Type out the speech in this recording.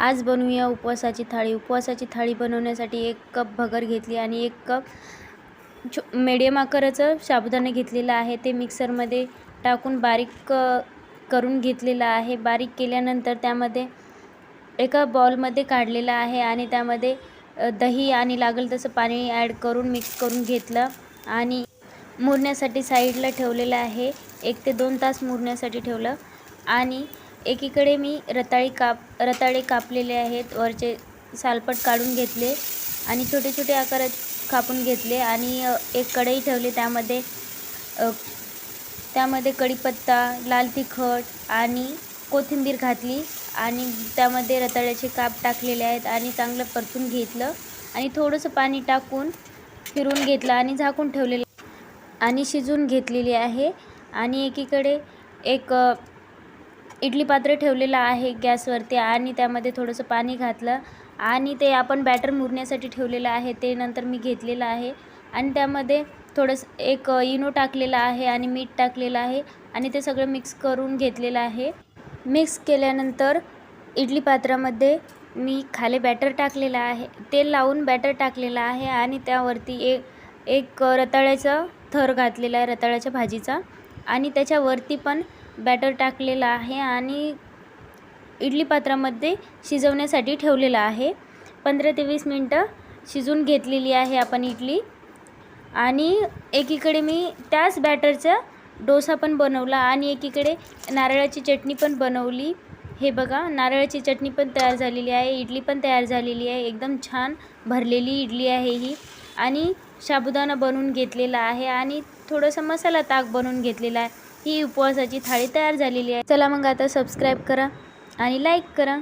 आज बनवूया उपवासाची थाळी. उपवासाची थाळी बनवण्यासाठी एक कप भगर घेतली आणि एक कप छो मेडियम आकाराचं साबुदाणा घेतलेलं आहे. ते मिक्सरमध्ये टाकून बारीक करून घेतलेलं आहे. बारीक केल्यानंतर त्यामध्ये एका बॉलमध्ये काढलेलं आहे आणि त्यामध्ये दही आणि लागेल तसं पाणी ॲड करून मिक्स करून घेतलं आणि मुरण्यासाठी साईडला ठेवलेलं आहे. एक ते दोन तास मुरण्यासाठी ठेवलं आणि एकीकडे मी रताळी काप रताळे कापलेले आहेत वरचे सालपट काढून घेतले आणि छोटे छोटे आकारात कापून घेतले आणि एक कढई ठेवली. त्यामध्ये त्यामध्ये कढीपत्ता लाल तिखट आणि कोथिंबीर घातली आणि त्यामध्ये रताळ्याचे काप टाकलेले आहेत आणि चांगलं परतून घेतलं आणि थोडंसं पाणी टाकून फिरून घेतलं आणि झाकून ठेवलेलं आणि शिजवून घेतलेली आहे आणि एकीकडे एक इडली पात्र ठेवलेलं आहे गॅसवरती आणि त्यामध्ये थोडंसं पाणी घातलं आणि ते आपण बॅटर मुरण्यासाठी ठेवलेलं आहे ते नंतर मी घेतलेलं आहे. आणि त्यामध्ये थोडंसं एक इनो टाकलेलं आहे आणि मीठ टाकलेलं आहे आणि ते सगळं मिक्स करून घेतलेलं आहे. मिक्स केल्यानंतर इडली पात्रामध्ये मी खाली बॅटर टाकलेलं आहे तेल लावून बॅटर टाकलेलं आहे आणि त्यावरती एक एक रताळ्याचा थर घातलेला आहे रताळ्याच्या भाजीचा. आणि त्याच्यावरती पण बॅटर टाकलेलं आहे आणि इडली पात्रामध्ये शिजवण्यासाठी ठेवलेलं आहे. पंधरा ते वीस मिनटं शिजवून घेतलेली आहे आपण इडली. आणि एकीकडे मी त्याच बॅटरचा डोसा पण बनवला आणि एकीकडे नारळाची चटणी पण बनवली. हे बघा नारळाची चटणी पण तयार झालेली आहे इडली पण तयार झालेली आहे. एकदम छान भरलेली इडली आहे ही. आणि साबुदाणा बनवून घेतलेला आहे आणि थोडंसं मसाला ताक बनवून घेतलेला आहे. ही उपवासाची थाळी तयार झालेली आहे. चला मग आता सबस्क्राईब करा आणि लाईक करा.